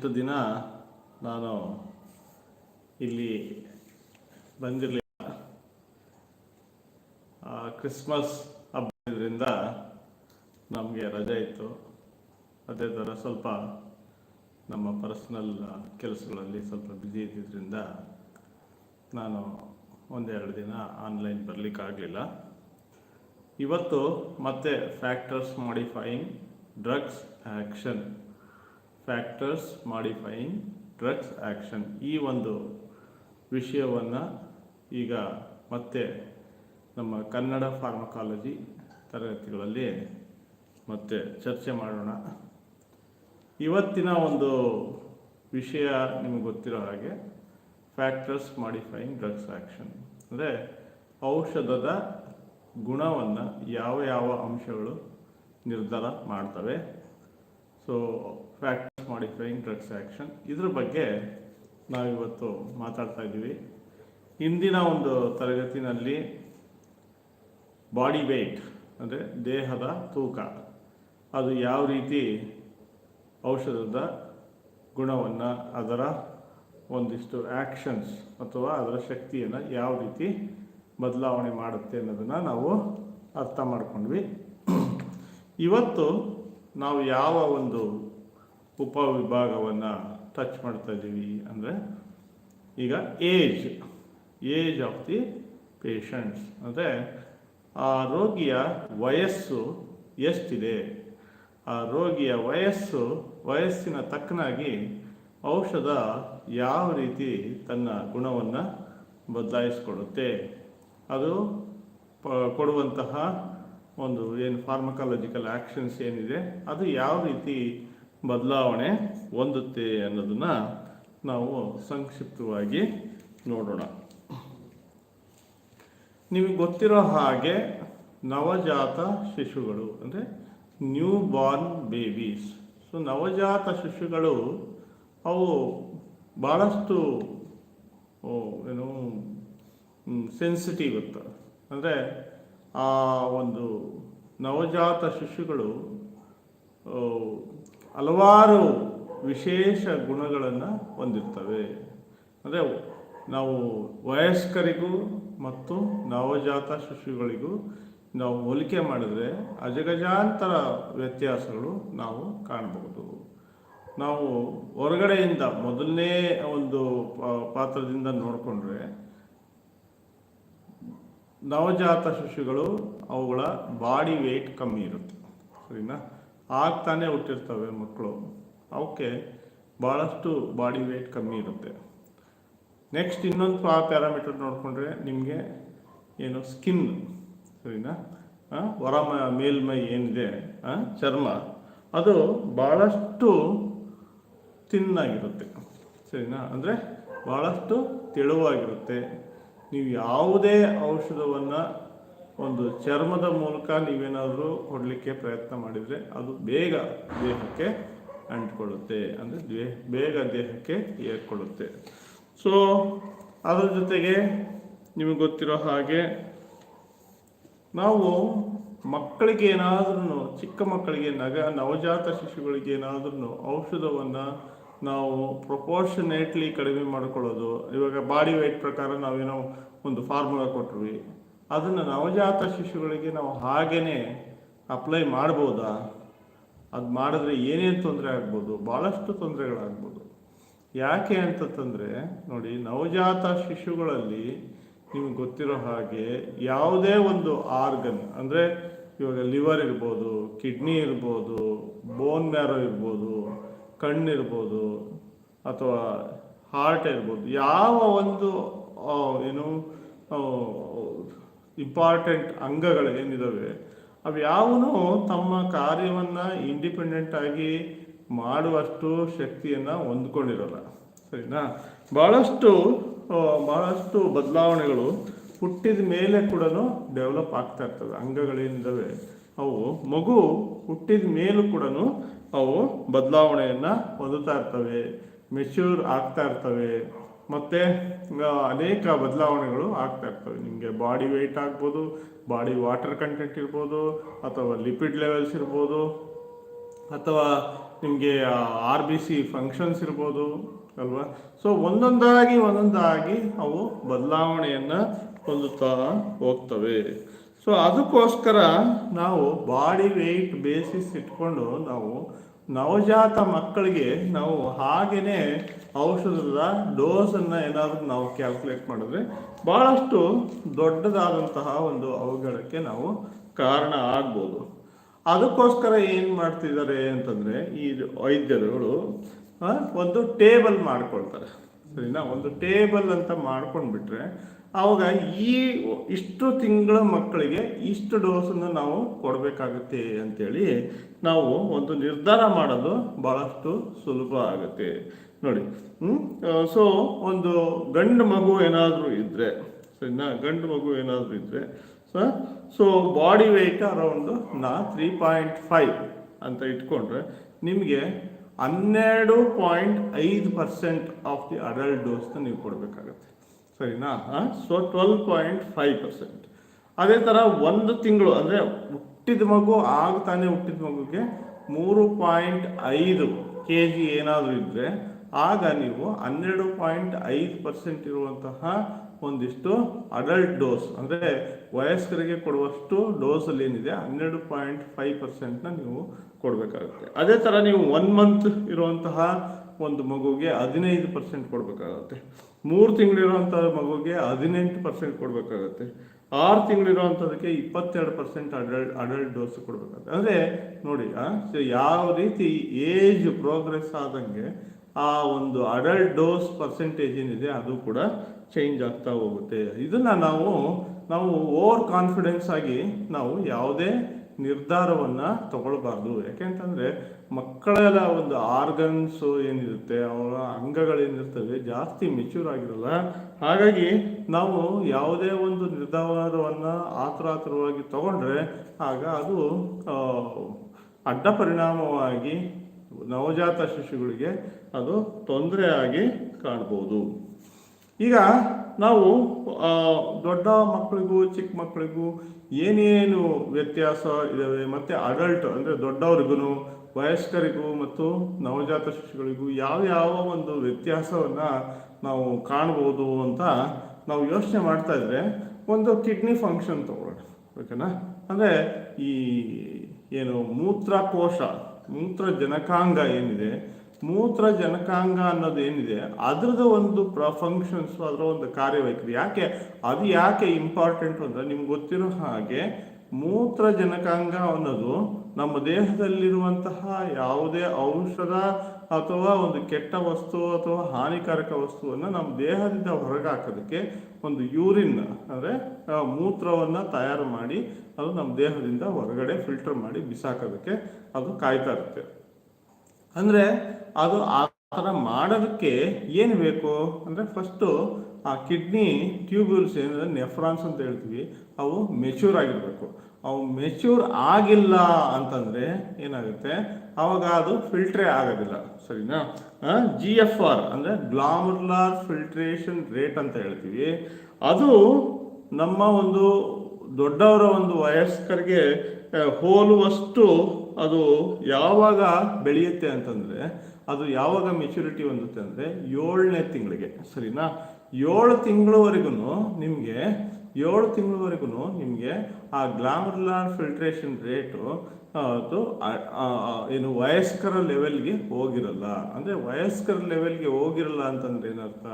ಇಷ್ಟು ದಿನ ನಾನು ಇಲ್ಲಿ ಬಂದಿರಲಿಲ್ಲ. ಕ್ರಿಸ್ಮಸ್ ಹಬ್ಬದಿಂದ ನಮಗೆ ರಜೆ ಇತ್ತು. ಅದೇ ಥರ ಸ್ವಲ್ಪ ನಮ್ಮ ಪರ್ಸ್ನಲ್ ಕೆಲಸಗಳಲ್ಲಿ ಸ್ವಲ್ಪ ಬ್ಯುಸಿ ಇದ್ದಿದ್ದರಿಂದ ನಾನು ಒಂದೆರಡು ದಿನ ಆನ್ಲೈನ್ ಬರಲಿಕ್ಕಾಗಲಿಲ್ಲ. ಇವತ್ತು ಮತ್ತೆ factors modifying drugs action factors modifying drugs action ಈ ಒಂದು ವಿಷಯವನ್ನು ಈಗ ಮತ್ತೆ ನಮ್ಮ ಕನ್ನಡ ಫಾರ್ಮಕಾಲಜಿ ತರಗತಿಗಳಲ್ಲಿ ಮತ್ತೆ ಚರ್ಚೆ ಮಾಡೋಣ. ಇವತ್ತಿನ ಒಂದು ವಿಷಯ ನಿಮಗೆ ಗೊತ್ತಿರೋ ಹಾಗೆ ಫ್ಯಾಕ್ಟರ್ಸ್ ಮಾಡಿಫೈಯಿಂಗ್ ಡ್ರಗ್ಸ್ ಆ್ಯಕ್ಷನ್ ಅಂದರೆ ಔಷಧದ ಗುಣವನ್ನು ಯಾವ ಯಾವ ಅಂಶಗಳು ನಿರ್ಧಾರ ಮಾಡ್ತವೆ. So factors modifying drugs action ಇದ್ರ ಬಗ್ಗೆ ನಾವಿವತ್ತು ಮಾತಾಡ್ತಾ ಇದ್ದೀವಿ. ಇಂದಿನ ಒಂದು ತರಗತಿನಲ್ಲಿ ಬಾಡಿ ವೆಯ್ಟ್ ಅಂದರೆ ದೇಹದ ತೂಕ, ಅದು ಯಾವ ರೀತಿ ಔಷಧದ ಗುಣವನ್ನು, ಅದರ ಒಂದಿಷ್ಟು ಆ್ಯಕ್ಷನ್ಸ್ ಅಥವಾ ಅದರ ಶಕ್ತಿಯನ್ನು ಯಾವ ರೀತಿ ಬದಲಾವಣೆ ಮಾಡುತ್ತೆ ಅನ್ನೋದನ್ನು ನಾವು ಅರ್ಥ ಮಾಡ್ಕೊಂಡ್ವಿ. ಇವತ್ತು ನಾವು ಯಾವ ಒಂದು ಉಪವಿಭಾಗವನ್ನು ಟಚ್ ಮಾಡ್ತಾ ಇದ್ದೀವಿ ಅಂದರೆ ಈಗ age age of the patients ಅಂದರೆ ಆ ರೋಗಿಯ ವಯಸ್ಸು ಎಷ್ಟಿದೆ? ಆ ರೋಗಿಯ ವಯಸ್ಸು, ವಯಸ್ಸಿನ ತಕ್ಕನಾಗಿ ಔಷಧ ಯಾವ ರೀತಿ ತನ್ನ ಗುಣವನ್ನು ಬದಲಾಯಿಸ್ಕೊಡುತ್ತೆ? ಅದು ಕೊಡುವಂತಹ ಒಂದು ಏನು ಫಾರ್ಮಕಾಲಜಿಕಲ್ ಆ್ಯಕ್ಷನ್ಸ್ ಏನಿದೆ, ಅದು ಯಾವ ರೀತಿ ಬದಲಾವಣೆ ಹೊಂದುತ್ತೆ ಅನ್ನೋದನ್ನು ನಾವು ಸಂಕ್ಷಿಪ್ತವಾಗಿ ನೋಡೋಣ. ನಿಮಗೆ ಗೊತ್ತಿರೋ ಹಾಗೆ ನವಜಾತ ಶಿಶುಗಳು, ಅಂದರೆ ನ್ಯೂ ಬಾರ್ನ್ ಬೇಬೀಸ್ ಸೊ ನವಜಾತ ಶಿಶುಗಳು, ಅವು ಭಾಳಷ್ಟು ಏನು ಸೆನ್ಸಿಟಿವ್ ಇರ್ತವೆ. ಅಂದರೆ ಆ ಒಂದು ನವಜಾತ ಶಿಶುಗಳು ಹಲವಾರು ವಿಶೇಷ ಗುಣಗಳನ್ನು ಹೊಂದಿರ್ತವೆ. ಅಂದರೆ ನಾವು ವಯಸ್ಕರಿಗೂ ಮತ್ತು ನವಜಾತ ಶಿಶುಗಳಿಗೂ ನಾವು ಹೋಲಿಕೆ ಮಾಡಿದರೆ ಅಜಗಜಾಂತರ ವ್ಯತ್ಯಾಸಗಳು ನಾವು ಕಾಣಬಹುದು. ನಾವು ಹೊರಗಡೆಯಿಂದ ಮೊದಲನೇ ಒಂದು ಪಾತ್ರದಿಂದ ನೋಡಿಕೊಂಡ್ರೆ ನವಜಾತ ಶಿಶುಗಳು ಅವುಗಳ ಬಾಡಿ ವೆಯ್ಟ್ ಕಮ್ಮಿ ಇರುತ್ತೆ. ಸರಿನಾ? ಆಗ್ತಾನೆ ಹುಟ್ಟಿರ್ತವೆ ಮಕ್ಕಳು. ಅವಕ್ಕೆ ಭಾಳಷ್ಟು ಬಾಡಿ ವೆಯ್ಟ್ ಕಮ್ಮಿ ಇರುತ್ತೆ. ನೆಕ್ಸ್ಟ್ ಇನ್ನೊಂದು ಪ್ಯಾರಾಮೀಟರ್ ನೋಡಿಕೊಂಡ್ರೆ ನಿಮಗೆ ಏನು ಸ್ಕಿನ್ ಸರಿನಾ? ಹೊರ ಮೇಲ್ಮೈ ಏನಿದೆ ಆ, ಚರ್ಮ ಅದು ಭಾಳಷ್ಟು ತಿನ್ನಾಗಿರುತ್ತೆ ಸರಿನಾ? ಅಂದರೆ ಭಾಳಷ್ಟು ತೆಳುವಾಗಿರುತ್ತೆ. ನೀವು ಯಾವುದೇ ಔಷಧವನ್ನು ಒಂದು ಚರ್ಮದ ಮೂಲಕ ನೀವೇನಾದರೂ ಕೊಡಲಿಕ್ಕೆ ಪ್ರಯತ್ನ ಮಾಡಿದರೆ ಅದು ಬೇಗ ದೇಹಕ್ಕೆ ಅಂಟಿಕೊಳ್ಳುತ್ತೆ. ಅಂದರೆ ದೇ ಬೇಗ ದೇಹಕ್ಕೆ ಏರ್ಕೊಳ್ಳುತ್ತೆ. ಸೊ ಅದರ ಜೊತೆಗೆ ನಿಮಗೆ ಗೊತ್ತಿರೋ ಹಾಗೆ ನಾವು ಮಕ್ಕಳಿಗೆ ಏನಾದ್ರೂ ಚಿಕ್ಕ ಮಕ್ಕಳಿಗೆ ನಗ, ನವಜಾತ ಶಿಶುಗಳಿಗೆ ಏನಾದ್ರೂ ಔಷಧವನ್ನು ನಾವು ಪ್ರೊಪೋರ್ಷನೇಟ್ಲಿ ಕಡಿಮೆ ಮಾಡಿಕೊಳ್ಳೋದು. ಇವಾಗ ಬಾಡಿ ವೆಯ್ಟ್ ಪ್ರಕಾರ ನಾವೇನೋ ಒಂದು ಫಾರ್ಮುಲಾ ಕೊಟ್ವಿ. ಅದನ್ನು ನವಜಾತ ಶಿಶುಗಳಿಗೆ ನಾವು ಹಾಗೇ ಅಪ್ಲೈ ಮಾಡ್ಬೋದಾ? ಅದು ಮಾಡಿದ್ರೆ ಏನೇನು ತೊಂದರೆ ಆಗ್ಬೋದು? ಭಾಳಷ್ಟು ತೊಂದರೆಗಳಾಗ್ಬೋದು. ಯಾಕೆ ಅಂತಂತಂದರೆ, ನೋಡಿ, ನವಜಾತ ಶಿಶುಗಳಲ್ಲಿ ನಿಮ್ಗೆ ಗೊತ್ತಿರೋ ಹಾಗೆ ಯಾವುದೇ ಒಂದು ಆರ್ಗನ್, ಅಂದರೆ ಇವಾಗ ಲಿವರ್ ಇರ್ಬೋದು, ಕಿಡ್ನಿ ಇರ್ಬೋದು, ಬೋನ್ ಮ್ಯಾರೋ ಇರ್ಬೋದು ಕಣ್ಣಿರ್ಬೋದು ಅಥವಾ ಹಾರ್ಟ್ ಇರ್ಬೋದು, ಯಾವ ಒಂದು ಏನು ಇಂಪಾರ್ಟೆಂಟ್ ಅಂಗಗಳು ಏನಿದಾವೆ ಅವ್ಯಾವನು ತಮ್ಮ ಕಾರ್ಯವನ್ನು ಇಂಡಿಪೆಂಡೆಂಟ್ ಆಗಿ ಮಾಡುವಷ್ಟು ಶಕ್ತಿಯನ್ನು ಹೊಂದ್ಕೊಂಡಿರಲ್ಲ. ಸರಿನಾ? ಭಾಳಷ್ಟು ಭಾಳಷ್ಟು ಬದಲಾವಣೆಗಳು ಹುಟ್ಟಿದ ಮೇಲೆ ಕೂಡ ಡೆವಲಪ್ ಆಗ್ತಾ ಇರ್ತವೆ. ಅಂಗಗಳೇನಿದ್ದಾವೆ ಅವು ಮಗು ಹುಟ್ಟಿದ ಮೇಲೂ ಕೂಡ ಅವು ಬದಲಾವಣೆಯನ್ನು ಹೊಂದುತ್ತಾ ಇರ್ತವೆ ಮೆಚ್ಯೂರ್ ಆಗ್ತಾ ಇರ್ತವೆ. ಮತ್ತು ಅನೇಕ ಬದಲಾವಣೆಗಳು ಆಗ್ತಾ ಇರ್ತವೆ. ನಿಮಗೆ ಬಾಡಿ ವೆಯ್ಟ್ ಆಗ್ಬೋದು ಬಾಡಿ ವಾಟರ್ ಕಂಟೆಂಟ್ ಇರ್ಬೋದು, ಅಥವಾ ಲಿಪಿಡ್ ಲೆವೆಲ್ಸ್ ಇರ್ಬೋದು, ಅಥವಾ ನಿಮಗೆ ಆರ್ ಬಿ ಸಿ ಫಂಕ್ಷನ್ಸ್ ಇರ್ಬೋದು, ಅಲ್ವಾ? ಸೊ ಒಂದೊಂದಾಗಿ ಒಂದೊಂದಾಗಿ ಅವು ಬದಲಾವಣೆಯನ್ನು ಹೊಂದುತ್ತಾ ಹೋಗ್ತವೆ. ಸೊ ಅದಕ್ಕೋಸ್ಕರ ನಾವು ಬಾಡಿ ವೆಯ್ಟ್ ಬೇಸಿಸ್ ಇಟ್ಕೊಂಡು ನಾವು ನವಜಾತ ಮಕ್ಕಳಿಗೆ ನಾವು ಹಾಗೇನೆ ಔಷಧದ ಡೋಸನ್ನು ಏನಾದರೂ ನಾವು ಕ್ಯಾಲ್ಕುಲೇಟ್ ಮಾಡಿದ್ರೆ ಭಾಳಷ್ಟು ದೊಡ್ಡದಾದಂತಹ ಒಂದು ಅವಘಡಕ್ಕೆ ನಾವು ಕಾರಣ ಆಗ್ಬೋದು. ಅದಕ್ಕೋಸ್ಕರ ಏನು ಮಾಡ್ತಿದ್ದಾರೆ ಅಂತಂದರೆ ಈ ವೈದ್ಯರುಗಳು ಒಂದು ಟೇಬಲ್ ಮಾಡ್ಕೊಳ್ತಾರೆ. ಸರಿನಾ? ಒಂದು ಟೇಬಲ್ ಅಂತ ಮಾಡ್ಕೊಂಡ್ಬಿಟ್ರೆ ಅವಾಗ ಈ ಇಷ್ಟು ತಿಂಗಳ ಮಕ್ಕಳಿಗೆ ಇಷ್ಟು ಡೋಸನ್ನು ನಾವು ಕೊಡಬೇಕಾಗುತ್ತೆ ಅಂತೇಳಿ ನಾವು ಒಂದು ನಿರ್ಧಾರ ಮಾಡೋದು ಭಾಳಷ್ಟು ಸುಲಭ ಆಗುತ್ತೆ. ನೋಡಿ ಸೊ ಒಂದು ಗಂಡು ಮಗು ಏನಾದರೂ ಇದ್ದರೆ ಸರಿನಾ? ಗಂಡು ಮಗು ಏನಾದರೂ ಇದ್ದರೆ ಸೊ ಬಾಡಿ ವೆಯ್ಟ್ ಅರೌಂಡ್ ನಾ ತ್ರೀ ಪಾಯಿಂಟ್ ಫೈವ್ ಅಂತ ಇಟ್ಕೊಂಡ್ರೆ ನಿಮಗೆ ಹನ್ನೆರಡು ಪಾಯಿಂಟ್ ಐದು ಪರ್ಸೆಂಟ್ ಆಫ್ ದಿ ಅಡಲ್ಟ್ ಡೋಸ್ನ ನೀವು ಕೊಡಬೇಕಾಗತ್ತೆ. ಸರಿನಾ? So twelve point five percent ಅದೇ ಥರ ಒಂದು ತಿಂಗಳು, ಅಂದರೆ ಹುಟ್ಟಿದ ಮಗು ಆಗ ತಾನೇ ಹುಟ್ಟಿದ ಮಗುಗೆ ಮೂರು ಪಾಯಿಂಟ್ ಐದು ಕೆ ಜಿ ಏನಾದರೂ ಇದ್ದರೆ ಆಗ ನೀವು ಹನ್ನೆರಡು ಪಾಯಿಂಟ್ ಐದು ಪರ್ಸೆಂಟ್ ಇರುವಂತಹ ಒಂದಿಷ್ಟು ಅಡಲ್ಟ್ ಡೋಸ್ ಅಂದರೆ ವಯಸ್ಕರಿಗೆ ಕೊಡುವಷ್ಟು ಡೋಸಲ್ಲಿ ಏನಿದೆ, ಹನ್ನೆರಡು ಪಾಯಿಂಟ್ ಫೈವ್ ಪರ್ಸೆಂಟ್ನ ನೀವು ಕೊಡಬೇಕಾಗುತ್ತೆ. ಅದೇ ಥರ ನೀವು ಒನ್ ಮಂತ್ ಇರುವಂತಹ ಒಂದು ಮಗುಗೆ ಹದಿನೈದು ಪರ್ಸೆಂಟ್ ಕೊಡಬೇಕಾಗತ್ತೆ. ಮೂರು ತಿಂಗಳಿರುವಂಥ ಮಗುಗೆ ಹದಿನೆಂಟು ಪರ್ಸೆಂಟ್ ಕೊಡಬೇಕಾಗತ್ತೆ. ಆರು ತಿಂಗಳಿರುವಂಥದಕ್ಕೆ ಇಪ್ಪತ್ತೆರಡು ಪರ್ಸೆಂಟ್ ಅಡಲ್ಟ್ ಅಡಲ್ಟ್ ಡೋಸ್ ಕೊಡಬೇಕಾಗುತ್ತೆ. ಅಂದರೆ ನೋಡಿ ಯಾವ ರೀತಿ ಏಜ್ ಪ್ರೋಗ್ರೆಸ್ ಆದಂಗೆ ಆ ಒಂದು ಅಡಲ್ಟ್ ಡೋಸ್ ಪರ್ಸೆಂಟೇಜ್ ಏನಿದೆ ಅದು ಕೂಡ ಚೇಂಜ್ ಆಗ್ತಾ ಹೋಗುತ್ತೆ. ಇದನ್ನು ನಾವು ನಾವು ಓವರ್ ಕಾನ್ಫಿಡೆನ್ಸ್ ಆಗಿ ನಾವು ಯಾವುದೇ ನಿರ್ಧಾರವನ್ನು ತಗೊಳ್ಬಾರ್ದು. ಯಾಕೆಂತಂದರೆ ಮಕ್ಕಳೆಲ್ಲ ಒಂದು ಆರ್ಗನ್ಸು ಏನಿರುತ್ತೆ, ಅವರ ಅಂಗಗಳೇನಿರ್ತವೆ ಜಾಸ್ತಿ ಮೆಚ್ಯೂರ್ ಆಗಿರಲ್ಲ. ಹಾಗಾಗಿ ನಾವು ಯಾವುದೇ ಒಂದು ನಿರ್ಧಾರವನ್ನು ಆತುರಾತುರವಾಗಿ ತಗೊಂಡ್ರೆ ಆಗ ಅದು ಅಡ್ಡ ಪರಿಣಾಮವಾಗಿ ನವಜಾತ ಶಿಶುಗಳಿಗೆ ಅದು ತೊಂದರೆಯಾಗಿ ಕಾಣ್ಬೋದು. ಈಗ ನಾವು ದೊಡ್ಡ ಮಕ್ಕಳಿಗೂ ಚಿಕ್ಕ ಮಕ್ಕಳಿಗೂ ಏನೇನು ವ್ಯತ್ಯಾಸ ಇದಾವೆ ಮತ್ತು ಅಡಲ್ಟ್ ಅಂದರೆ ದೊಡ್ಡವ್ರಿಗೂ ವಯಸ್ಕರಿಗೂ ಮತ್ತು ನವಜಾತ ಶಿಶುಗಳಿಗೂ ಯಾವ ಯಾವ ಒಂದು ವ್ಯತ್ಯಾಸವನ್ನು ನಾವು ಕಾಣ್ಬೋದು ಅಂತ ನಾವು ಯೋಚನೆ ಮಾಡ್ತಾ ಇದ್ರೆ ಒಂದು ಕಿಡ್ನಿ ಫಂಕ್ಷನ್ ತಗೊಳ್ಳೋಣ ಓಕೆನಾ ಅಂದರೆ ಈ ಏನು ಮೂತ್ರಕೋಶ ಮೂತ್ರ ಜನಕಾಂಗ ಏನಿದೆ ಮೂತ್ರ ಜನಕಾಂಗ ಅನ್ನೋದು ಏನಿದೆ, ಅದ್ರದ್ದು ಒಂದು ಪ್ರ ಫಂಕ್ಷನ್ಸ್ ಅದರ ಒಂದು ಕಾರ್ಯವೈಖರಿ. ಯಾಕೆ? ಅದು ಯಾಕೆ ಇಂಪಾರ್ಟೆಂಟ್ ಅಂದ್ರೆ ನಿಮ್ಗೆ ಗೊತ್ತಿರೋ ಹಾಗೆ ಮೂತ್ರ ಜನಕಾಂಗ ಅನ್ನೋದು ನಮ್ಮ ದೇಹದಲ್ಲಿರುವಂತಹ ಯಾವುದೇ ಔಷಧ ಅಥವಾ ಒಂದು ಕೆಟ್ಟ ವಸ್ತು ಅಥವಾ ಹಾನಿಕಾರಕ ವಸ್ತುವನ್ನು ನಮ್ಮ ದೇಹದಿಂದ ಹೊರಗಾಕೋದಕ್ಕೆ ಒಂದು ಯೂರಿನ್ ಅಂದರೆ ಮೂತ್ರವನ್ನು ತಯಾರು ಮಾಡಿ ಅದು ನಮ್ಮ ದೇಹದಿಂದ ಹೊರಗಡೆ ಫಿಲ್ಟರ್ ಮಾಡಿ ಬಿಸಾಕೋದಕ್ಕೆ ಅದು ಕಾಯ್ತಾ ಇರುತ್ತೆ. ಅಂದರೆ ಅದು ಆ ಥರ ಮಾಡೋದಕ್ಕೆ ಏನು ಬೇಕು? ಅಂದರೆ ಫಸ್ಟು ಆ ಕಿಡ್ನಿ ಟ್ಯೂಬ್ಯೂಲ್ಸ್ ಏನಂದ್ರೆ ನೆಫ್ರಾನ್ಸ್ ಅಂತ ಹೇಳ್ತೀವಿ, ಅವು ಮೆಚೂರ್ ಆಗಿರಬೇಕು. ಅವು ಮೆಚೂರ್ ಆಗಿಲ್ಲ ಅಂತಂದರೆ ಏನಾಗುತ್ತೆ? ಅವಾಗ ಅದು ಫಿಲ್ಟ್ರೇ ಆಗೋದಿಲ್ಲ. ಸರಿನಾ? ಜಿ ಎಫ್ ಆರ್ ಅಂದರೆ ಗ್ಲಾಮರ್ಲಾರ್ ಫಿಲ್ಟ್ರೇಷನ್ ರೇಟ್ ಅಂತ ಹೇಳ್ತೀವಿ. ಅದು ನಮ್ಮ ಒಂದು ದೊಡ್ಡವರ ಒಂದು ವಯಸ್ಕರಿಗೆ ಹೋಲುವಷ್ಟು ಅದು ಯಾವಾಗ ಬೆಳೆಯುತ್ತೆ ಅಂತಂದರೆ, ಅದು ಯಾವಾಗ ಮೆಚುರಿಟಿ ಹೊಂದುತ್ತೆ ಅಂದರೆ ಏಳನೇ ತಿಂಗಳಿಗೆ, ಸರಿನಾ? ಏಳು ತಿಂಗಳವರೆಗೂ ನಿಮಗೆ, ಏಳು ತಿಂಗಳವರೆಗೂ ನಿಮಗೆ ಆ ಗ್ಲಾಮರ್ಲಾರ್ ಫಿಲ್ಟ್ರೇಷನ್ ರೇಟು ಅದು ಏನು ವಯಸ್ಕರ ಲೆವೆಲ್ಗೆ ಹೋಗಿರಲ್ಲ. ಅಂದರೆ ವಯಸ್ಕರ ಲೆವೆಲ್ಗೆ ಹೋಗಿರಲ್ಲ ಅಂತಂದ್ರೆ ಏನರ್ಥ?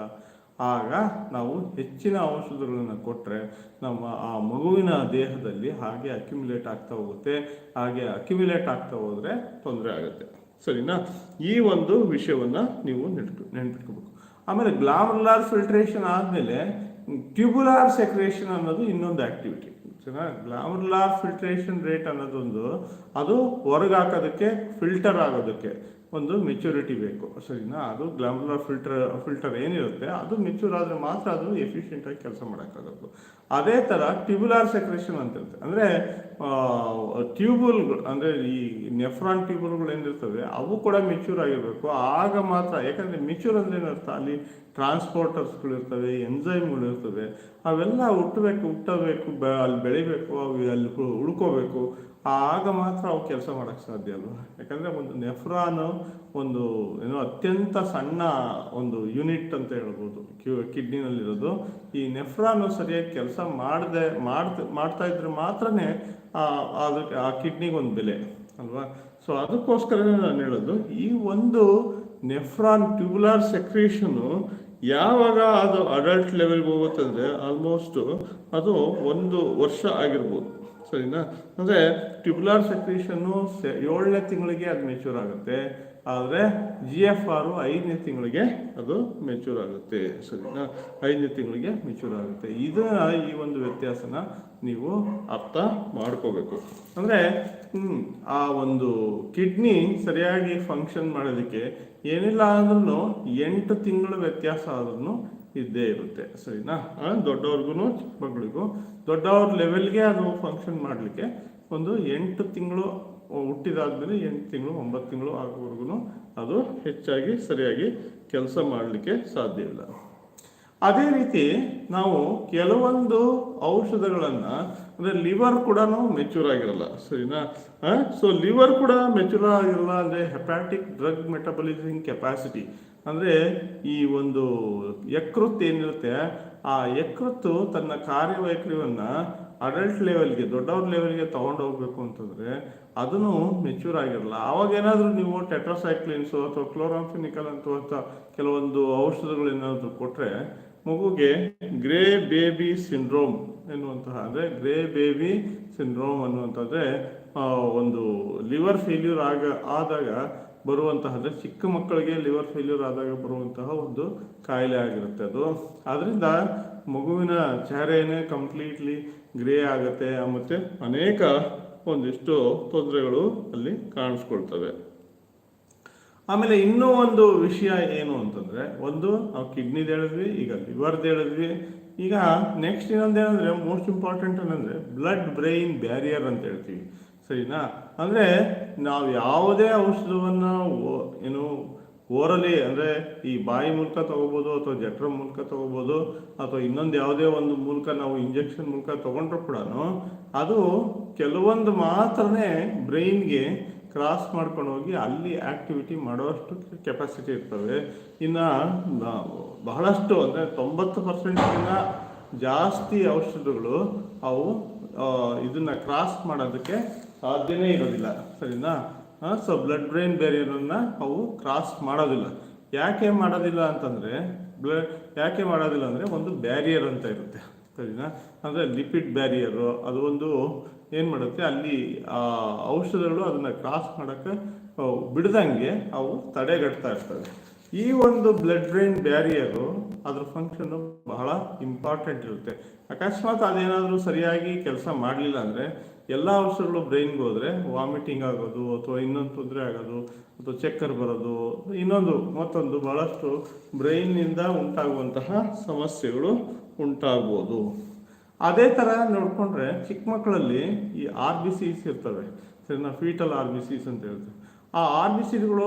ಆಗ ನಾವು ಹೆಚ್ಚಿನ ಔಷಧಗಳನ್ನು ಕೊಟ್ಟರೆ ನಮ್ಮ ಆ ಮಗುವಿನ ದೇಹದಲ್ಲಿ ಹಾಗೆ ಅಕ್ಯುಮುಲೇಟ್ ಆಗ್ತಾ ಹೋಗುತ್ತೆ. ಹಾಗೆ ಅಕ್ಯುಮುಲೇಟ್ ಆಗ್ತಾ ಹೋದರೆ ತೊಂದರೆ ಆಗುತ್ತೆ. ಸರಿನಾ? ಈ ಒಂದು ವಿಷಯವನ್ನು ನೀವು ನೆನ್ಪು ನೆನ್ಪಿಟ್ಕೋಬೇಕು. ಆಮೇಲೆ ಗ್ಲಾಮರ್ಲಾರ್ ಫಿಲ್ಟ್ರೇಷನ್ ಆದಮೇಲೆ ಟ್ಯೂಬುಲಾರ್ ಸೆಕ್ರೇಷನ್ ಅನ್ನೋದು ಇನ್ನೊಂದು ಆ್ಯಕ್ಟಿವಿಟಿ ಗ್ಲಾಮರ್ಲಾರ್ ಫಿಲ್ಟ್ರೇಷನ್ ರೇಟ್ ಅನ್ನೋದೊಂದು ಅದು ಹೊರಗಾಕೋದಕ್ಕೆ ಫಿಲ್ಟರ್ ಆಗೋದಕ್ಕೆ. ಒಂದು ಮೆಚುರಿಟಿ ಬೇಕು. ಸರಿನಾ? ಅದು ಗ್ಲಾಮುಲರ್ ಫಿಲ್ಟರ್ ಫಿಲ್ಟರ್ ಏನಿರುತ್ತೆ, ಅದು ಮೆಚೂರ್ ಆದರೆ ಮಾತ್ರ ಅದು ಎಫಿಷಿಯೆಂಟಾಗಿ ಕೆಲಸ ಮಾಡೋಕ್ಕಾಗೋದು. ಅದೇ ಥರ ಟ್ಯೂಬುಲಾರ್ ಸೆಕ್ರೇಷನ್ ಅಂತ ಇರುತ್ತೆ ಅಂದರೆ ಟ್ಯೂಬುಲ್ಗಳು ಅಂದರೆ ಈ ನೆಫ್ರಾನ್ ಟ್ಯೂಬುಲ್ಗಳು ಏನಿರ್ತವೆ, ಅವು ಕೂಡ ಮೆಚೂರ್ ಆಗಿರಬೇಕು. ಆಗ ಮಾತ್ರ, ಯಾಕಂದರೆ ಮೆಚೂರ್ ಅಂದರೆ ಏನರ್ಥ? ಅಲ್ಲಿ ಟ್ರಾನ್ಸ್ಪೋರ್ಟರ್ಸ್ಗಳಿರ್ತವೆ ಎಂಜೈಮ್ಗಳಿರ್ತವೆ ಅವೆಲ್ಲ ಹುಟ್ಟಬೇಕು ಹುಟ್ಟಬೇಕು, ಬ, ಅಲ್ಲಿ ಬೆಳಿಬೇಕು, ಅವು ಅಲ್ಲಿ ಉಳ್ಕೋಬೇಕು. ಆಗ ಮಾತ್ರ ಅವು ಕೆಲಸ ಮಾಡೋಕ್ಕೆ ಸಾಧ್ಯ ಅಲ್ವಾ? ಯಾಕಂದರೆ ಒಂದು ನೆಫ್ರಾನ್ ಒಂದು ಏನೋ ಅತ್ಯಂತ ಸಣ್ಣ ಒಂದು ಯೂನಿಟ್ ಅಂತ ಹೇಳ್ಬೋದು, ಕ್ಯೂ, ಕಿಡ್ನಿನಲ್ಲಿರೋದು. ಈ ನೆಫ್ರಾನು ಸರಿಯಾಗಿ ಕೆಲಸ ಮಾಡದೆ ಮಾಡ್ತಾ ಮಾಡ್ತಾ ಇದ್ರೆ ಮಾತ್ರನೇ ಅದಕ್ಕೆ ಆ ಕಿಡ್ನಿಗೆ ಒಂದು ಬೆಲೆ, ಅಲ್ವಾ? ಸೊ ಅದಕ್ಕೋಸ್ಕರನೇ ನಾನು ಹೇಳೋದು, ಈ ಒಂದು ನೆಫ್ರಾನ್ ಟ್ಯೂಬುಲಾರ್ ಸೆಕ್ರೇಷನು ಯಾವಾಗ ಅದು ಅಡಲ್ಟ್ ಲೆವೆಲ್ಗೆ ಹೋಗುತ್ತಂದ್ರೆ ಆಲ್ಮೋಸ್ಟ್ ಅದು ಒಂದು ವರ್ಷ ಆಗಿರ್ಬೋದು. ಸರಿನಾ? ಅಂದರೆ ಟ್ಯುಬ್ಯುಲಾರ್ ಸೆಕ್ರೀಷನ್ನು ಸೆ ಏಳನೇ ತಿಂಗಳಿಗೆ ಅದು ಮೆಚೂರ್ ಆಗುತ್ತೆ. ಆದರೆ ಜಿ ಎಫ್ ಆರು ಐದನೇ ತಿಂಗಳಿಗೆ ಅದು ಮೆಚೂರ್ ಆಗುತ್ತೆ. ಸರಿನಾ? ಐದನೇ ತಿಂಗಳಿಗೆ ಮೆಚೂರ್ ಆಗುತ್ತೆ. ಇದು ಈ ಒಂದು ವ್ಯತ್ಯಾಸನ ನೀವು ಅರ್ಥ ಮಾಡ್ಕೋಬೇಕು. ಅಂದರೆ ಆ ಒಂದು ಕಿಡ್ನಿ ಸರಿಯಾಗಿ ಫಂಕ್ಷನ್ ಮಾಡೋದಕ್ಕೆ ಏನಿಲ್ಲ ಆದ್ರೂ ಎಂಟು ತಿಂಗಳ ವ್ಯತ್ಯಾಸ ಆದ್ರೂ ಇದ್ದೇ ಇರುತ್ತೆ, ಸರಿನಾ? ದೊಡ್ಡವ್ರಿಗೂ ಚಿಕ್ಕ ಮಗಳಿಗೂ ದೊಡ್ಡವ್ರ ಲೆವೆಲ್ಗೆ ಅದು ಫಂಕ್ಷನ್ ಮಾಡಲಿಕ್ಕೆ ಒಂದು ಎಂಟು ತಿಂಗಳು ಹುಟ್ಟಿದಾದ್ಮೇಲೆ ಎಂಟು ತಿಂಗಳು, ಒಂಬತ್ತು ತಿಂಗಳು ಆಗೋವರೆಗೂ ಅದು ಹೆಚ್ಚಾಗಿ ಸರಿಯಾಗಿ ಕೆಲಸ ಮಾಡಲಿಕ್ಕೆ ಸಾಧ್ಯ ಇಲ್ಲ. ಅದೇ ರೀತಿ ನಾವು ಕೆಲವೊಂದು ಔಷಧಗಳನ್ನು, ಅಂದರೆ ಲಿವರ್ ಕೂಡ ಮೆಚೂರ್ ಆಗಿರಲ್ಲ, ಸರಿನಾ? ಸೊ ಲಿವರ್ ಕೂಡ ಮೆಚೂರ್ ಆಗಿರಲ್ಲ ಅಂದರೆ ಹೆಪಾಟಿಕ್ ಡ್ರಗ್ ಮೆಟಬಲಿಸಿಂಗ್ ಕೆಪಾಸಿಟಿ ಅಂದರೆ ಈ ಒಂದು ಯಕೃತ್ ಏನಿರುತ್ತೆ, ಆ ಯಕೃತ್ತು ತನ್ನ ಕಾರ್ಯವೈಖರಿಯನ್ನು ಅಡಲ್ಟ್ ಲೆವೆಲ್ಗೆ ದೊಡ್ಡವ್ರ ಲೆವೆಲ್ಗೆ ತೊಗೊಂಡೋಗ್ಬೇಕು ಅಂತಂದರೆ ಅದನ್ನು ಮೆಚೂರ್ ಆಗಿರಲ್ಲ. ಅವಾಗ ಏನಾದರೂ ನೀವು ಟೆಟ್ರಾಸೈಕ್ಲಿನ್ಸು ಅಥವಾ ಕ್ಲೋರಾಂಫಿನಿಕಲ್ ಅಂತ ಕೆಲವೊಂದು ಔಷಧಗಳು ಏನಾದರೂ ಕೊಟ್ಟರೆ ಮಗುಗೆ ಗ್ರೇ ಬೇಬಿ ಸಿಂಡ್ರೋಮ್ ಎನ್ನುವಂತಹ, ಅಂದರೆ ಗ್ರೇ ಬೇಬಿ ಸಿಂಡ್ರೋಮ್ ಅನ್ನುವಂಥದ್ದೇ ಒಂದು ಲಿವರ್ ಫೇಲ್ಯೂರ್ ಆಗ, ಆದಾಗ ಬರುವಂತಹ ಅಂದರೆ ಚಿಕ್ಕ ಮಕ್ಕಳಿಗೆ ಲಿವರ್ ಫೇಲ್ಯೂರ್ ಆದಾಗ ಬರುವಂತಹ ಒಂದು ಕಾಯಿಲೆ ಆಗಿರುತ್ತೆ ಅದು. ಅದರಿಂದ ಮಗುವಿನ ಚಹರೆಯೇ ಕಂಪ್ಲೀಟ್ಲಿ ಗ್ರೇ ಆಗುತ್ತೆ ಮತ್ತು ಅನೇಕ ಒಂದಿಷ್ಟು ತೊಂದರೆಗಳು ಅಲ್ಲಿ ಕಾಣಿಸ್ಕೊಳ್ತವೆ. ಆಮೇಲೆ ಇನ್ನೂ ಒಂದು ವಿಷಯ ಏನು ಅಂತಂದ್ರೆ, ಒಂದು ನಾವು ಕಿಡ್ನಿದು ಹೇಳಿದ್ವಿ, ಈಗ ಲಿವರ್ದು ಹೇಳಿದ್ವಿ. ಈಗ ನೆಕ್ಸ್ಟ್ ಇನ್ನೊಂದು ಏನಂದ್ರೆ ಮೋಸ್ಟ್ ಇಂಪಾರ್ಟೆಂಟ್ ಏನಂದ್ರೆ ಬ್ಲಡ್ ಬ್ರೈನ್ ಬ್ಯಾರಿಯರ್ ಅಂತ ಹೇಳ್ತೀವಿ. ಸರಿನಾ? ಅಂದ್ರೆ ನಾವು ಯಾವುದೇ ಔಷಧವನ್ನ ಏನು ಓರಲಿ ಅಂದರೆ ಈ ಬಾಯಿ ಮೂಲಕ ತಗೋಬೋದು, ಅಥವಾ ಜಠರ ಮೂಲಕ ತಗೋಬೋದು, ಅಥವಾ ಇನ್ನೊಂದು ಯಾವುದೇ ಒಂದು ಮೂಲಕ ನಾವು ಇಂಜೆಕ್ಷನ್ ಮೂಲಕ ತಗೊಂಡ್ರು ಕೂಡ ಅದು ಕೆಲವೊಂದು ಮಾತ್ರನೇ ಬ್ರೈನ್ಗೆ ಕ್ರಾಸ್ ಮಾಡ್ಕೊಂಡು ಹೋಗಿ ಅಲ್ಲಿ ಆಕ್ಟಿವಿಟಿ ಮಾಡೋಷ್ಟು ಕೆಪಾಸಿಟಿ ಇರ್ತವೆ ಇನ್ನು ಬಹಳಷ್ಟು ಅಂದರೆ ತೊಂಬತ್ತು ಪರ್ಸೆಂಟ್ಗಿಂತ ಜಾಸ್ತಿ ಔಷಧಗಳು ಅವು ಇದನ್ನು ಇದನ್ನ ಕ್ರಾಸ್ ಮಾಡೋದಕ್ಕೆ ಸಾಧ್ಯನೇ ಇರೋದಿಲ್ಲ. ಸರಿನಾ? ಸೊ ಬ್ಲಡ್ ಬ್ರೈನ್ ಬ್ಯಾರಿಯರನ್ನು ಅವು ಕ್ರಾಸ್ ಮಾಡೋದಿಲ್ಲ. ಯಾಕೆ ಮಾಡೋದಿಲ್ಲ ಅಂತಂದರೆ ಬ್ಲಡ್ ಯಾಕೆ ಮಾಡೋದಿಲ್ಲ ಅಂದರೆ ಒಂದು ಬ್ಯಾರಿಯರ್ ಅಂತ ಇರುತ್ತೆ. ಸರಿನಾ? ಅಂದರೆ ಲಿಪಿಡ್ ಬ್ಯಾರಿಯರು ಅದು ಒಂದು ಏನು ಮಾಡುತ್ತೆ? ಅಲ್ಲಿ, ಆ, ಔಷಧಗಳು ಅದನ್ನು ಕ್ರಾಸ್ ಮಾಡೋಕ್ಕೆ ಬಿಡದಂಗೆ ಅವು ತಡೆಗಟ್ತಾ ಇರ್ತವೆ. ಈ ಒಂದು ಬ್ಲಡ್ ಬ್ರೈನ್ ಬ್ಯಾರಿಯರು ಅದ್ರ ಫಂಕ್ಷನ್ನು ಬಹಳ ಇಂಪಾರ್ಟೆಂಟ್ ಇರುತ್ತೆ. ಅಕಸ್ಮಾತ್ ಅದೇನಾದರೂ ಸರಿಯಾಗಿ ಕೆಲಸ ಮಾಡಲಿಲ್ಲ ಅಂದರೆ, ಎಲ್ಲ ಔಷಧಗಳು ಬ್ರೈನ್ಗೆ ಹೋದರೆ ವಾಮಿಟಿಂಗ್ ಆಗೋದು, ಅಥವಾ ಇನ್ನೊಂದು ತೊಂದರೆ ಆಗೋದು, ಅಥವಾ ಚಕ್ಕರ್ ಬರೋದು, ಇನ್ನೊಂದು, ಮತ್ತೊಂದು ಬಹಳಷ್ಟು ಬ್ರೈನ್ನಿಂದ ಉಂಟಾಗುವಂತಹ ಸಮಸ್ಯೆಗಳು ಉಂಟಾಗ್ಬೋದು. ಅದೇ ಥರ ನೋಡಿಕೊಂಡ್ರೆ ಚಿಕ್ಕ ಮಕ್ಕಳಲ್ಲಿ ಈ ಆರ್ ಬಿ ಸಿಸ್ ಇರ್ತವೆ. ಸರಿನಾ ಫೀಟಲ್ ಆರ್ ಬಿ ಸಿಸ್ ಅಂತ ಹೇಳ್ತೀವಿ. ಆ ಆರ್ ಬಿ ಸಿಗಳು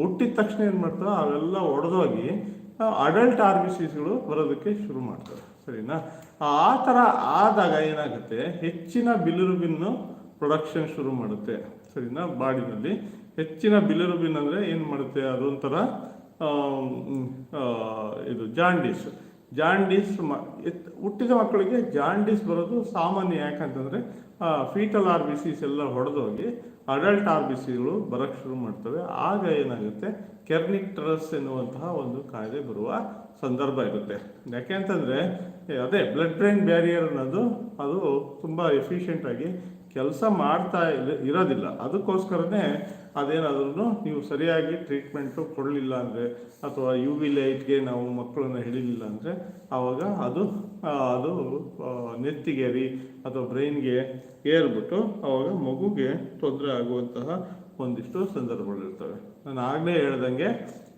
ಹುಟ್ಟಿದ ತಕ್ಷಣ ಏನು ಮಾಡ್ತವೆ? ಅವೆಲ್ಲ ಒಡೆದೋಗಿ ಅಡಲ್ಟ್ ಆರ್ ಬಿ ಸಿಸ್ಗಳು ಬರೋದಕ್ಕೆ ಶುರು ಮಾಡ್ತವೆ. ಸರಿನಾ? ಆ ಥರ ಆದಾಗ ಏನಾಗುತ್ತೆ? ಹೆಚ್ಚಿನ ಬಿಲಿರುಬಿನ್ನು ಪ್ರೊಡಕ್ಷನ್ ಶುರು ಮಾಡುತ್ತೆ. ಸರಿನಾ? ಬಾಡಿನಲ್ಲಿ ಹೆಚ್ಚಿನ ಬಿಲಿರುಬಿನ್ ಅಂದರೆ ಏನು ಮಾಡುತ್ತೆ? ಅದೊಂಥರ ಇದು ಜಾಂಡೀಸ್ ಜಾಂಡೀಸ್ ಮ ಹುಟ್ಟಿದ ಮಕ್ಕಳಿಗೆ ಜಾಂಡೀಸ್ ಬರೋದು ಸಾಮಾನ್ಯ ಯಾಕಂತಂದರೆ ಫೀಟಲ್ ಆರ್ ಬಿ ಸಿಸ್ ಎಲ್ಲ ಹೊಡೆದೋಗಿ ಅಡಲ್ಟ್ ಆರ್ ಬಿ ಸಿಗಳು ಬರೋಕ್ಕೆ ಶುರು ಮಾಡ್ತವೆ. ಆಗ ಏನಾಗುತ್ತೆ? ಕೆರ್ನಿಕ್ ಟ್ರಸ್ ಎನ್ನುವಂತಹ ಒಂದು ಕಾಯಿಲೆ ಬರುವ ಸಂದರ್ಭ ಇರುತ್ತೆ. ಯಾಕೆ ಅಂತಂದರೆ ಅದೇ ಬ್ಲಡ್ ಬ್ರೈನ್ ಬ್ಯಾರಿಯರ್ ಅನ್ನೋದು ಅದು ತುಂಬ ಎಫಿಷಿಯೆಂಟಾಗಿ ಕೆಲಸ ಮಾಡ್ತಾ ಇರೋದಿಲ್ಲ. ಅದಕ್ಕೋಸ್ಕರನೇ ಅದೇನಾದ್ರೂ ನೀವು ಸರಿಯಾಗಿ ಟ್ರೀಟ್ಮೆಂಟು ಕೊಡಲಿಲ್ಲ ಅಂದರೆ ಅಥವಾ ಯು ವಿ ಲೈಟ್ಗೆ ನಾವು ಮಕ್ಕಳನ್ನು ಹಿಡಿಲಿಲ್ಲ ಅಂದರೆ ಆವಾಗ ಅದು ಅದು ನೆತ್ತಿಗೇರಿ ಅಥವಾ ಬ್ರೈನ್ಗೆ ಏರ್ಬಿಟ್ಟು ಆವಾಗ ಮಗುಗೆ ತೊಂದರೆ ಆಗುವಂತಹ ಒಂದಿಷ್ಟು ಸಂದರ್ಭಗಳಿರ್ತವೆ. ನಾನು ಆಗಲೇ ಹೇಳ್ದಂಗೆ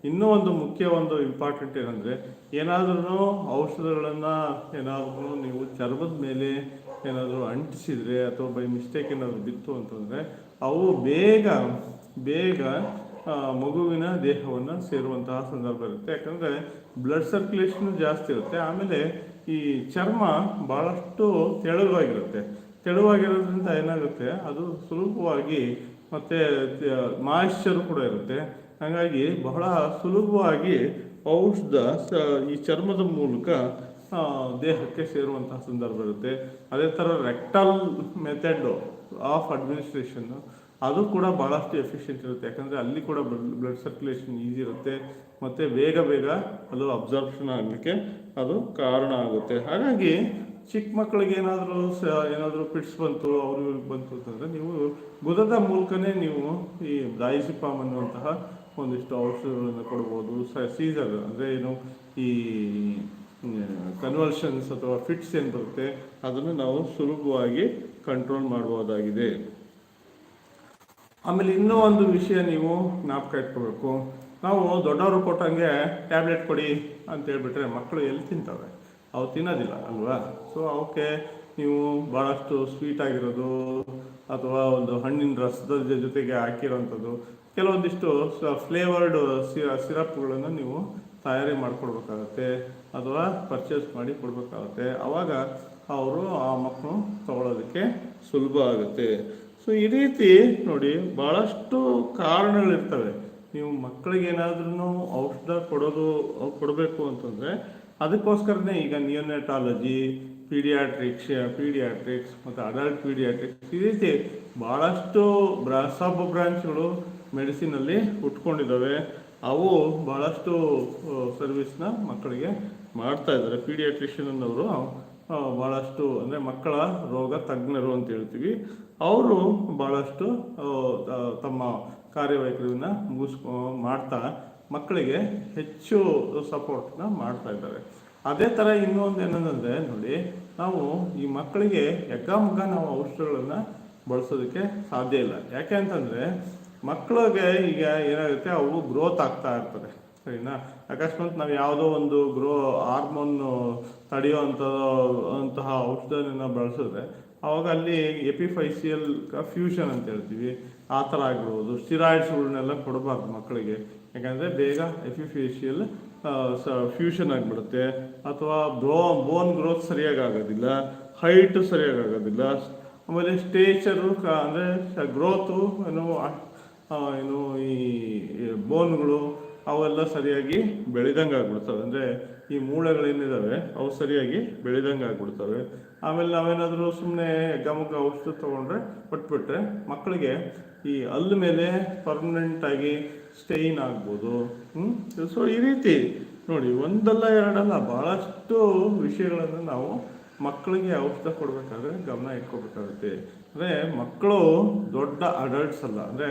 ಇನ್ನೂ ಒಂದು ಮುಖ್ಯ ಒಂದು ಇಂಪಾರ್ಟೆಂಟ್ ಏನಂದರೆ ಏನಾದರೂ ಔಷಧಗಳನ್ನು ಏನಾದರೂ ನೀವು ಚರ್ಮದ ಮೇಲೆ ಏನಾದರೂ ಅಂಟಿಸಿದರೆ ಅಥವಾ ಬೈ ಮಿಸ್ಟೇಕ್ ಏನಾದರೂ ಬಿತ್ತು ಅಂತಂದರೆ ಅವು ಬೇಗ ಬೇಗ ಮಗುವಿನ ದೇಹವನ್ನು ಸೇರುವಂತಹ ಸಂದರ್ಭ ಇರುತ್ತೆ. ಯಾಕಂದರೆ ಬ್ಲಡ್ ಸರ್ಕ್ಯುಲೇಷನ್ ಜಾಸ್ತಿ ಇರುತ್ತೆ. ಆಮೇಲೆ ಈ ಚರ್ಮ ಭಾಳಷ್ಟು ತೆಳುವಾಗಿರುತ್ತೆ. ತೆಳುವಾಗಿರೋದ್ರಿಂದ ಏನಾಗುತ್ತೆ? ಅದು ಸುಲಭವಾಗಿ ಮತ್ತು ಮಾಯಿಶ್ಚರ್ ಕೂಡ ಇರುತ್ತೆ. ಹಾಗಾಗಿ ಬಹಳ ಸುಲಭವಾಗಿ ಔಷಧ ಈ ಚರ್ಮದ ಮೂಲಕ ದೇಹಕ್ಕೆ ಸೇರುವಂತಹ ಸಂದರ್ಭ ಇರುತ್ತೆ. ಅದೇ ಥರ ರೆಕ್ಟಲ್ ಮೆಥಡ್ ಆಫ್ ಅಡ್ಮಿನಿಸ್ಟ್ರೇಷನ್ ಅದು ಕೂಡ ಭಾಳಷ್ಟು ಎಫಿಷಿಯೆಂಟ್ ಇರುತ್ತೆ. ಯಾಕಂದರೆ ಅಲ್ಲಿ ಕೂಡ ಬ್ಲಡ್ ಸರ್ಕ್ಯುಲೇಷನ್ ಈಸಿ ಇರುತ್ತೆ. ಮತ್ತು ಬೇಗ ಬೇಗ ಅದು ಅಬ್ಸಾರ್ಪ್ಷನ್ ಆಗಲಿಕ್ಕೆ ಅದು ಕಾರಣ ಆಗುತ್ತೆ. ಹಾಗಾಗಿ ಚಿಕ್ಕ ಮಕ್ಕಳಿಗೆ ಏನಾದರೂ ಸ, ಏನಾದರೂ ಪಿಟ್ಸ್ ಬಂತು, ಅವ್ರು ಇವ್ರಿಗೆ ಬಂತು ಅಂತಂದರೆ ನೀವು ಗುದದ ಮೂಲಕನೇ ನೀವು ಈ ದಾಯಿಸಿಪಾಮ್ ಅನ್ನುವಂತಹ ಒಂದಿಷ್ಟು ಔಷಧಗಳನ್ನು ಕೊಡ್ಬೋದು. ಸ ಸೀಸರ್ ಅಂದರೆ ಏನು? ಈ ಕನ್ವರ್ಷನ್ಸ್ ಅಥವಾ ಫಿಟ್ಸ್ ಏನು ಬರುತ್ತೆ, ಅದನ್ನು ನಾವು ಸುಲಭವಾಗಿ ಕಂಟ್ರೋಲ್ ಮಾಡ್ಬೋದಾಗಿದೆ. ಆಮೇಲೆ ಇನ್ನೂ ಒಂದು ವಿಷಯ ನೀವು ಜ್ಞಾಪಕ ಇಟ್ಕೋಬೇಕು. ನಾವು ದೊಡ್ಡವರು ಕೊಟ್ಟಂಗೆ ಟ್ಯಾಬ್ಲೆಟ್ ಕೊಡಿ ಅಂತ ಹೇಳ್ಬಿಟ್ರೆ ಮಕ್ಕಳು ಎಲ್ಲಿ ತಿಂತವೆ? ಅವು ತಿನ್ನೋದಿಲ್ಲ ಅಲ್ವಾ? ಸೊ ಅವಕ್ಕೆ ನೀವು ಭಾಳಷ್ಟು ಸ್ವೀಟ್ ಆಗಿರೋದು ಅಥವಾ ಒಂದು ಹಣ್ಣಿನ ರಸದ ಜೊತೆಗೆ ಹಾಕಿರೋಂಥದ್ದು, ಕೆಲವೊಂದಿಷ್ಟು ಫ್ಲೇವರ್ಡ್ ಸಿರಪ್ಗಳನ್ನು ನೀವು ತಯಾರಿ ಮಾಡಿಕೊಡ್ಬೇಕಾಗತ್ತೆ ಅಥವಾ ಪರ್ಚೇಸ್ ಮಾಡಿ ಕೊಡಬೇಕಾಗತ್ತೆ. ಆವಾಗ ಅವರು ಆ ಮಕ್ಕಳು ತಗೊಳ್ಳೋದಕ್ಕೆ ಸುಲಭ ಆಗುತ್ತೆ. ಸೊ ಈ ರೀತಿ ನೋಡಿ ಭಾಳಷ್ಟು ಕಾರಣಗಳಿರ್ತವೆ. ನೀವು ಮಕ್ಕಳಿಗೆ ಏನಾದ್ರೂ ಔಷಧ ಕೊಡೋದು, ಕೊಡಬೇಕು ಅಂತಂದರೆ ಅದಕ್ಕೋಸ್ಕರನೇ ಈಗ ನಿಯೋನೆಟಾಲಜಿ ಪೀಡಿಯಾಟ್ರಿಕ್ಸ್ ಪೀಡಿಯಾಟ್ರಿಕ್ಸ್ ಮತ್ತು ಅಡಲ್ಟ್ ಪೀಡಿಯಾಟ್ರಿಕ್ಸ್ ಈ ರೀತಿ ಭಾಳಷ್ಟು ಬ್ರಾ ಸಬ್ ಬ್ರಾಂಚ್ಗಳು ಮೆಡಿಸಿನಲ್ಲಿ ಉಟ್ಕೊಂಡಿದ್ದಾವೆ ಅವು ಭಾಳಷ್ಟು ಸರ್ವಿಸ್ನ ಮಕ್ಕಳಿಗೆ ಮಾಡ್ತಾ ಇದ್ದಾರೆ. ಪೀಡಿಯಾಟ್ರಿಷಿಯನ್ ಅನ್ನೋರು ಭಾಳಷ್ಟು ಅಂದರೆ ಮಕ್ಕಳ ರೋಗ ತಜ್ಞರು ಅಂತ ಹೇಳ್ತೀವಿ. ಅವರು ಭಾಳಷ್ಟು ತಮ್ಮ ಕಾರ್ಯವೈಖರಿನ ಮುಗಿಸ್ಕೊ, ಮಾಡ್ತಾ ಮಕ್ಕಳಿಗೆ ಹೆಚ್ಚು ಸಪೋರ್ಟ್ನ ಮಾಡ್ತಾ ಇದ್ದಾರೆ. ಅದೇ ಥರ ಇನ್ನೊಂದು ಏನಂದರೆ ನೋಡಿ, ನಾವು ಈ ಮಕ್ಕಳಿಗೆ ಎಗ್ಗಾಮಗ್ಗ ನಾವು ಔಷಧಗಳನ್ನು ಬಳಸೋದಕ್ಕೆ ಸಾಧ್ಯ ಇಲ್ಲ. ಯಾಕೆ ಅಂತಂದರೆ ಮಕ್ಕಳಿಗೆ ಈಗ ಏನಾಗುತ್ತೆ, ಅವು ಗ್ರೋತ್ ಆಗ್ತಾ ಇರ್ತದೆ. ಸರಿನಾ? ಅಕಸ್ಮಾತ್ ನಾವು ಯಾವುದೋ ಒಂದು ಗ್ರೋ ಹಾರ್ಮೋನ್ ತಡೆಯೋ ಅಂಥ ಅಂತಹ ಔಷಧನ ಬಳಸಿದ್ರೆ ಅವಾಗ ಅಲ್ಲಿ ಎಪಿಫೈಸಿಯಲ್ ಫ್ಯೂಷನ್ ಅಂತ ಹೇಳ್ತೀವಿ, ಆ ಥರ ಆಗಿರ್ಬೋದು ಸ್ಟಿರಾಯ್ಡ್ಸ್ಗಳನ್ನೆಲ್ಲ ಕೊಡಬಾರ್ದು ಮಕ್ಕಳಿಗೆ. ಯಾಕಂದರೆ ಬೇಗ ಎಪಿಫೇಶಿಯಲ್ ಫ್ಯೂಷನ್ ಆಗಿಬಿಡುತ್ತೆ. ಅಥವಾ ಬ್ರೋ, ಬೋನ್ ಗ್ರೋತ್ ಸರಿಯಾಗಿ ಆಗೋದಿಲ್ಲ ಹೈಟ್ ಸರಿಯಾಗಿ ಆಗೋದಿಲ್ಲ ಆಮೇಲೆ ಸ್ಟೇಚರು ಕ, ಅಂದರೆ ಗ್ರೋತು, ಏನು ಏನು ಈ ಬೋನ್ಗಳು ಅವೆಲ್ಲ ಸರಿಯಾಗಿ ಬೆಳೆದಂಗೆ ಆಗ್ಬಿಡ್ತವೆ. ಅಂದರೆ ಈ ಮೂಳೆಗಳೇನಿದ್ದಾವೆ ಅವು ಸರಿಯಾಗಿ ಬೆಳೆದಂಗೆ ಆಗ್ಬಿಡ್ತವೆ. ಆಮೇಲೆ ನಾವೇನಾದರೂ ಸುಮ್ಮನೆ ಗಮಕ ಔಷಧ ತೊಗೊಂಡ್ರೆ ಕೊಟ್ಬಿಟ್ರೆ ಮಕ್ಕಳಿಗೆ ಈ ಅಲ್ಲ ಮೇಲೆ ಪರ್ಮನೆಂಟಾಗಿ ಸ್ಟೇನ್ ಆಗ್ಬೋದು. ಹ್ಞೂ ಸೊ ಈ ರೀತಿ ನೋಡಿ, ಒಂದಲ್ಲ ಎರಡಲ್ಲ ಭಾಳಷ್ಟು ವಿಷಯಗಳನ್ನು ನಾವು ಮಕ್ಕಳಿಗೆ ಔಷಧ ಕೊಡಬೇಕಾದ್ರೆ ಗಮನ ಇಟ್ಕೋಬೇಕಾಗುತ್ತೆ. ಅಂದರೆ ಮಕ್ಕಳು ದೊಡ್ಡ ಅಡಲ್ಟ್ಸ್ ಅಲ್ಲ. ಅಂದರೆ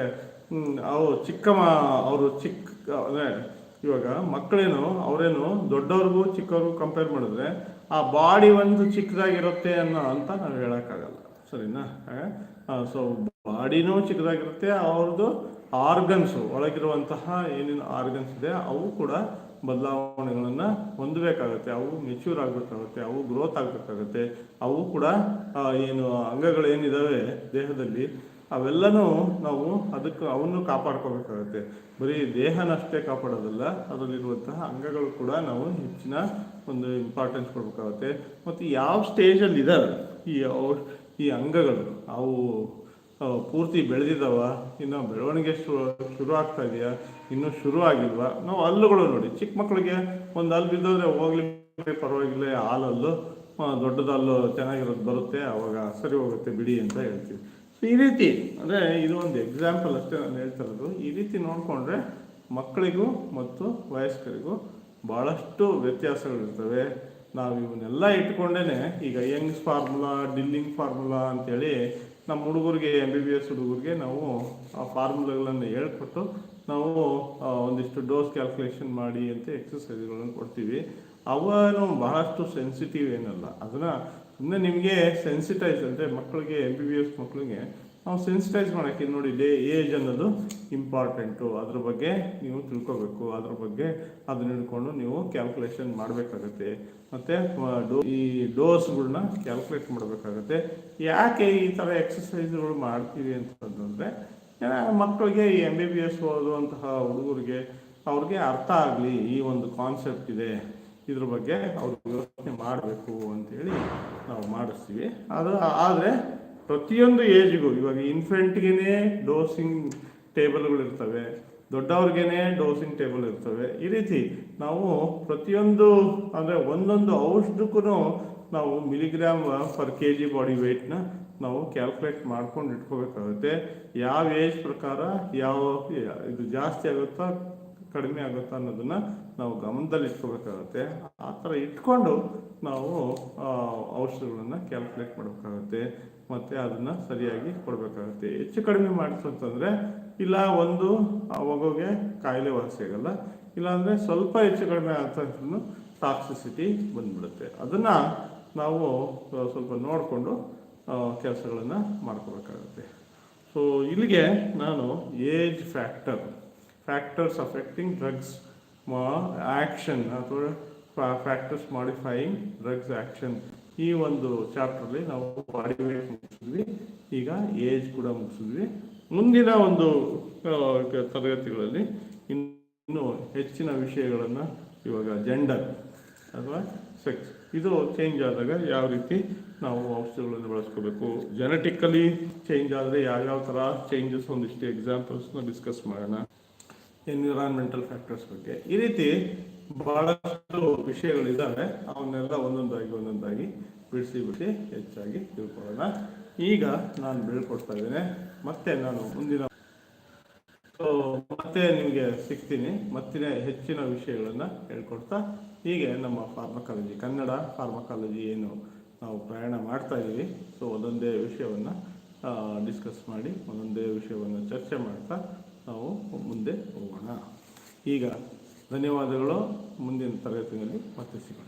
ಅವು ಚಿಕ್ಕ ಮ ಅವರು ಚಿಕ್ಕ ಅಂದರೆ ಇವಾಗ ಮಕ್ಕಳೇನು, ಅವರೇನು ದೊಡ್ಡವ್ರಿಗೂ ಚಿಕ್ಕವ್ರಿಗೂ ಕಂಪೇರ್ ಮಾಡಿದ್ರೆ ಆ ಬಾಡಿ ಒಂದು ಚಿಕ್ಕದಾಗಿರುತ್ತೆ ಅನ್ನೋ ಅಂತ ನಾವು ಹೇಳೋಕ್ಕಾಗಲ್ಲ. ಸರಿನಾ? ಸೊ ಬಾಡಿನೂ ಚಿಕ್ಕದಾಗಿರುತ್ತೆ, ಅವ್ರದ್ದು ಆರ್ಗನ್ಸು ಒಳಗಿರುವಂತಹ ಏನೇನು ಆರ್ಗನ್ಸ್ ಇದೆ, ಅವು ಕೂಡ ಬದಲಾವಣೆಗಳನ್ನು ಹೊಂದಬೇಕಾಗುತ್ತೆ. ಅವು ಮೆಚೂರ್ ಆಗಬೇಕಾಗುತ್ತೆ, ಅವು ಗ್ರೋತ್ ಆಗಬೇಕಾಗುತ್ತೆ. ಅವು ಕೂಡ ಏನು ಅಂಗಗಳೇನಿದ್ದಾವೆ ದೇಹದಲ್ಲಿ ಅವೆಲ್ಲನೂ ನಾವು ಅದಕ್ಕೆ ಅವನ್ನು ಕಾಪಾಡ್ಕೋಬೇಕಾಗತ್ತೆ. ಬರೀ ದೇಹನಷ್ಟೇ ಕಾಪಾಡೋದಲ್ಲ, ಅದರಲ್ಲಿರುವಂತಹ ಅಂಗಗಳು ಕೂಡ ನಾವು ಹೆಚ್ಚಿನ ಒಂದು ಇಂಪಾರ್ಟೆನ್ಸ್ ಕೊಡಬೇಕಾಗುತ್ತೆ. ಮತ್ತು ಯಾವ ಸ್ಟೇಜಲ್ಲಿ ಇದ್ದಾವೆ ಈ ಈ ಅಂಗಗಳು, ಅವು ಪೂರ್ತಿ ಬೆಳೆದಿದ್ದಾವ ಇನ್ನು ಬೆಳವಣಿಗೆ ಶುರು ಶುರು ಆಗ್ತಾ ಇದೆಯಾ? ಇನ್ನೂ ಶುರು ಆಗಿಲ್ವಾ? ನಾವು ಹಲ್ಲುಗಳು ನೋಡಿ. ಚಿಕ್ಕ ಮಕ್ಕಳಿಗೆ ಒಂದು ಹಲ್ಲು ಬಿದ್ದೋದ್ರೆ ಹೋಗ್ಲಿ ಪರವಾಗಿಲ್ಲ ಹಾಲಲ್ಲು ದೊಡ್ಡದಲ್ಲು ಚೆನ್ನಾಗಿರೋದು ಬರುತ್ತೆ, ಅವಾಗ ಸರಿ ಹೋಗುತ್ತೆ ಬಿಡಿ ಅಂತ ಹೇಳ್ತೀವಿ. ಸೊ ಈ ರೀತಿ, ಅಂದರೆ ಇದು ಒಂದು ಎಕ್ಸಾಂಪಲ್ ಅಷ್ಟೇ ನಾನು ಹೇಳ್ತಾ ಇರೋದು. ಈ ರೀತಿ ನೋಡಿಕೊಂಡ್ರೆ ಮಕ್ಕಳಿಗೂ ಮತ್ತು ವಯಸ್ಕರಿಗೂ ಭಾಳಷ್ಟು ವ್ಯತ್ಯಾಸಗಳಿರ್ತವೆ. ನಾವು ಇವನ್ನೆಲ್ಲ ಇಟ್ಕೊಂಡೇ ಈಗ ಯಂಗ್ಸ್ ಫಾರ್ಮುಲಾ, ಡಿಲ್ಲಿಂಗ್ ಫಾರ್ಮುಲಾ ಅಂತೇಳಿ ನಮ್ಮ ಹುಡುಗರಿಗೆ ಎಂ ಬಿ ಬಿ ಎಸ್ ಹುಡುಗರಿಗೆ ನಾವು ಆ ಫಾರ್ಮುಲಾಗಳನ್ನು ಹೇಳ್ಕೊಟ್ಟು ನಾವು ಒಂದಿಷ್ಟು ಡೋಸ್ ಕ್ಯಾಲ್ಕುಲೇಷನ್ ಮಾಡಿ ಅಂತ ಎಕ್ಸಸೈಸ್ಗಳನ್ನು ಕೊಡ್ತೀವಿ. ಅವನು ಬಹಳಷ್ಟು ಸೆನ್ಸಿಟಿವ್ ಏನಲ್ಲ. ಅದನ್ನು ಸುಮ್ಮನೆ ನಿಮಗೆ ಸೆನ್ಸಿಟೈಸ್ ಅಂದರೆ ಮಕ್ಕಳಿಗೆ ಎಂ ಬಿ ಬಿ ಎಸ್ ಮಕ್ಕಳಿಗೆ ನಾವು ಸೆನ್ಸಿಟೈಸ್ ಮಾಡೋಕ್ಕೆ ನೋಡಿ ಡೇ ಏಜ್ ಅನ್ನೋದು ಇಂಪಾರ್ಟೆಂಟು ಅದ್ರ ಬಗ್ಗೆ ನೀವು ತಿಳ್ಕೊಬೇಕು. ಅದ್ರ ಬಗ್ಗೆ ಅದನ್ನ ಹಿಡ್ಕೊಂಡು ನೀವು ಕ್ಯಾಲ್ಕುಲೇಷನ್ ಮಾಡಬೇಕಾಗತ್ತೆ. ಮತ್ತು ಡೋ, ಈ ಡೋಸ್ಗಳನ್ನ ಕ್ಯಾಲ್ಕುಲೇಟ್ ಮಾಡಬೇಕಾಗತ್ತೆ. ಯಾಕೆ ಈ ಥರ ಎಕ್ಸಸೈಸ್ಗಳು ಮಾಡ್ತೀವಿ ಅಂತಂದರೆ ಮಕ್ಕಳಿಗೆ ಈ ಎಂ ಬಿ ಬಿ ಎಸ್ ಓದುವಂತಹ ಹುಡುಗರಿಗೆ ಅವ್ರಿಗೆ ಅರ್ಥ ಆಗಲಿ, ಈ ಒಂದು ಕಾನ್ಸೆಪ್ಟ್ ಇದೆ. ಇದ್ರ ಬಗ್ಗೆ ಅವರು ಯೋಚನೆ ಮಾಡಬೇಕು ಅಂತೇಳಿ ನಾವು ಮಾಡಿಸ್ತೀವಿ. ಅದು ಆದರೆ ಪ್ರತಿಯೊಂದು ಏಜ್ಗೂ, ಇವಾಗ ಇನ್ಫೆಂಟ್ಗೆ ಡೋಸಿಂಗ್ ಟೇಬಲ್ಗಳು ಇರ್ತವೆ, ದೊಡ್ಡವ್ರಿಗೇನೆ ಡೋಸಿಂಗ್ ಟೇಬಲ್ ಇರ್ತವೆ, ಈ ರೀತಿ ನಾವು ಪ್ರತಿಯೊಂದು, ಅಂದರೆ ಒಂದೊಂದು ಔಷಧಕ್ಕೂ ನಾವು milligram per K G body ವೆಯ್ಟ್ನ ನಾವು ಕ್ಯಾಲ್ಕುಲೇಟ್ ಮಾಡ್ಕೊಂಡು ಇಟ್ಕೋಬೇಕಾಗುತ್ತೆ. ಯಾವ ಏಜ್ ಪ್ರಕಾರ, ಯಾವ, ಇದು ಜಾಸ್ತಿ ಆಗುತ್ತಾ, ಕಡಿಮೆ ಆಗುತ್ತಾ ಅನ್ನೋದನ್ನ ನಾವು ಗಮನದಲ್ಲಿ ಇಟ್ಕೋಬೇಕಾಗುತ್ತೆ. ಆ ಥರ ಇಟ್ಕೊಂಡು ನಾವು ಔಷಧಗಳನ್ನ ಕ್ಯಾಲ್ಕುಲೇಟ್ ಮಾಡಬೇಕಾಗುತ್ತೆ. ಮತ್ತು ಅದನ್ನು ಸರಿಯಾಗಿ ಕೊಡಬೇಕಾಗುತ್ತೆ. ಹೆಚ್ಚು ಕಡಿಮೆ ಮಾಡಿಸಂತಂದರೆ ಇಲ್ಲ ಒಂದು ಮಗುಗೆ ಕಾಯಿಲೆ ವಾಸಿ ಆಗಲ್ಲ. ಇಲ್ಲಾಂದರೆ ಸ್ವಲ್ಪ ಹೆಚ್ಚು ಕಡಿಮೆ ಆಗ್ತಕ್ಕೂ ಟಾಕ್ಸಿಸಿಟಿ ಬಂದ್ಬಿಡುತ್ತೆ. ಅದನ್ನು ನಾವು ಸ್ವಲ್ಪ ನೋಡಿಕೊಂಡು ಕೆಲಸಗಳನ್ನು ಮಾಡ್ಕೋಬೇಕಾಗುತ್ತೆ. ಸೊ ಇಲ್ಲಿಗೆ ನಾನು age factor factors affecting drugs action ಅಥವಾ ಫ್ಯಾಕ್ಟರ್ಸ್ ಮಾಡಿಫೈಯಿಂಗ್ ಡ್ರಗ್ಸ್ ಆ್ಯಕ್ಷನ್ ಈ ಒಂದು ಚಾಪ್ಟ್ರಲ್ಲಿ ನಾವು ಬಾಡಿ ವೇಟ್ ಮುಗಿಸಿದ್ವಿ. ಈಗ ಏಜ್ ಕೂಡ ಮುಗಿಸಿದ್ವಿ. ಮುಂದಿನ ಒಂದು ತರಗತಿಗಳಲ್ಲಿ ಇನ್ನು ಹೆಚ್ಚಿನ ವಿಷಯಗಳನ್ನು ಇವಾಗ ಜೆಂಡರ್ ಅಥವಾ ಸೆಕ್ಸ್ ಇದು ಚೇಂಜ್ ಆದಾಗ ಯಾವ ರೀತಿ ನಾವು ಔಷಧಿಗಳನ್ನು ಬಳಸ್ಕೋಬೇಕು. ಜೆನೆಟಿಕಲಿ ಚೇಂಜ್ ಆದರೆ ಯಾವ್ಯಾವ ಥರ ಚೇಂಜಸ್ ಒಂದಿಷ್ಟು ಎಕ್ಸಾಂಪಲ್ಸ್ನ ಡಿಸ್ಕಸ್ ಮಾಡೋಣ. ಎನ್ವಿರಾನ್ಮೆಂಟಲ್ ಫ್ಯಾಕ್ಟರ್ಸ್ ಬಗ್ಗೆ. ಈ ರೀತಿ ಬಹಳಷ್ಟು ವಿಷಯಗಳಿದ್ದಾವೆ ಅವನ್ನೆಲ್ಲ ಒಂದೊಂದಾಗಿ ಒಂದೊಂದಾಗಿ ಬಿಡಿಸಿ ಬಿಡಿಸಿ ಹೆಚ್ಚಾಗಿ ತಿಳ್ಕೊಳ್ಳೋಣ. ಈಗ ನಾನು ಬೀಳ್ಕೊಡ್ತಾ ಇದ್ದೇನೆ. ಮತ್ತೆ ನಾನು ಮುಂದಿನ ಸೊ ಮತ್ತೆ ನಿಮಗೆ ಸಿಗ್ತೀನಿ. ಮತ್ತೆ ಹೆಚ್ಚಿನ ವಿಷಯಗಳನ್ನು ಹೇಳ್ಕೊಡ್ತಾ. ಹೀಗೆ ನಮ್ಮ ಫಾರ್ಮಕಾಲಜಿ ಕನ್ನಡ ಫಾರ್ಮಕಾಲಜಿ ಏನು ನಾವು ಪ್ರಯಾಣ ಮಾಡ್ತಾ ಇದ್ದೀವಿ ಸೊ ಒಂದೊಂದೇ ವಿಷಯವನ್ನು ಡಿಸ್ಕಸ್ ಮಾಡಿ, ಒಂದೊಂದೇ ವಿಷಯವನ್ನು ಚರ್ಚೆ ಮಾಡ್ತಾ ನಾವು ಮುಂದೆ ಹೋಗೋಣ. ಈಗ ಧನ್ಯವಾದಗಳು ಮುಂದಿನ ತರಗತಿಯಲ್ಲಿ ಮತ್ತೆ ಸಿಗೋಣ.